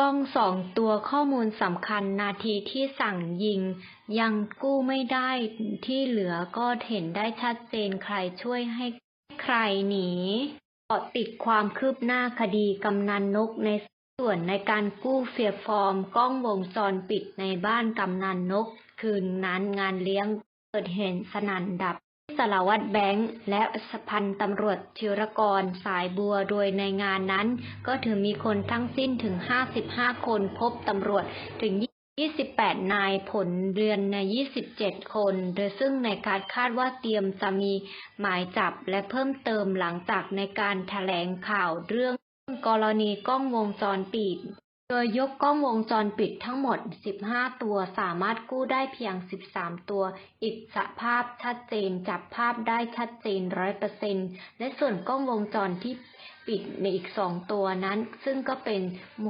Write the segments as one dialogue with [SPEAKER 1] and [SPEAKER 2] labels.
[SPEAKER 1] กล้องสองตัวข้อมูลสำคัญนาทีที่สั่งยิง ยังกู้ไม่ได้ที่เหลือก็เห็นได้ชัดเจนใครช่วยให้ใครหนีเกาะติดความคืบหน้าคดีกำนันนกในส่วนในการกู้เฟียฟอร์มกล้องวงจรปิดในบ้านกำนันนก คืนนั้นงานเลี้ยงเกิดเหตุสนั่นดับ สารวัตรแบงค์และพันตำรวจธิรกร สายบัว โดยในงานนั้น ก็ถือมีคนทั้งสิ้นถึง 55 คนพบตำรวจถึง 28 นายผลเรือนใน 27 คน โดยซึ่งในการคาดว่าเตรียมจะมีหมายจับและเพิ่มเติมหลังจากในการแถลงข่าวเรื่องกรณีกล้องวงจรปิด โดยยกกล้องวงจรปิดทั้งหมด 15 ตัว สามารถกู้ได้เพียง 13 ตัวอีกสภาพชัดเจน จับภาพได้ชัดเจน 100%และส่วนกล้องวงจรที่ปิดในอีก 2 ตัวนั้น ซึ่งก็เป็น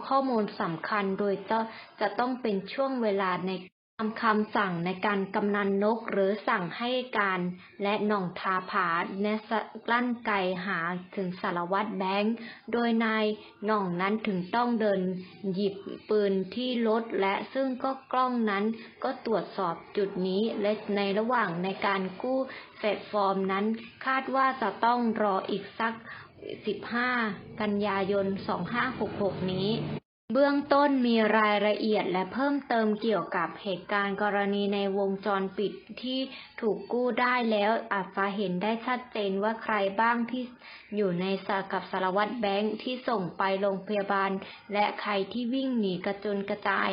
[SPEAKER 1] ข้อมูลสำคัญ โดยจะต้องเป็นช่วงเวลาใน ทำคำสั่งในการกำนันนกหรือสั่งให้การและหน่องทาผาแนสลั่นไกหาถึงสารวัตรแบงค์ โดยนายหน่องนั้นถึงต้องเดินหยิบปืนที่รถและซึ่งก็กล้องนั้นก็ตรวจสอบจุดนี้และในระหว่างในการกู้แพลตฟอร์มนั้น คาดว่าจะต้องรออีกสัก 15 กันยายน 2566 นี้ เบื้องต้นมีรายละเอียดและเพิ่มเติมเกี่ยวกับเหตุการณ์กรณีในวงจรปิดที่ถูกกู้ได้แล้ว อาจจะเห็นได้ชัดเจนว่าใครบ้างที่อยู่ในสากับสารวัตรแบงค์ที่ส่งไปโรงพยาบาล และใครที่วิ่งหนีกระจุนกระจาย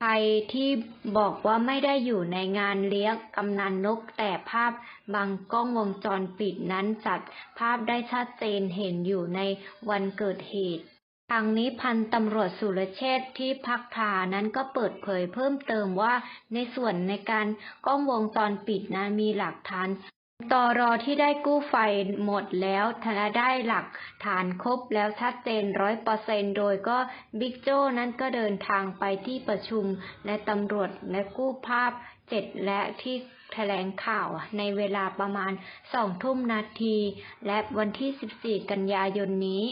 [SPEAKER 1] ใครที่บอกว่าไม่ได้อยู่ในงานเลี้ยงกำนันนกแต่ภาพบางกล้องวงจรปิดนั้นจัดภาพได้ชัดเจนเห็นอยู่ในวันเกิดเหตุ ทางนี้พันตำรวจสุรเชษที่พักทานั้นก็เปิดเผยเพิ่มเติมว่าในส่วนในการกล้องวงจรปิดนั้นมีหลักฐานตอรอที่ได้กู้ไฟหมดแล้วทนได้หลักฐานครบแล้วชัดเจนร้อยเปอร์เซนโดยก็บิ๊กโจ้นั้นก็เดินทางไปที่ประชุม และตำรวจและกู้ภาพเจ็ดและที่แถลงข่าวในเวลาประมาณสองทุ่มนาที และวันที่ 14 กันยายนนี้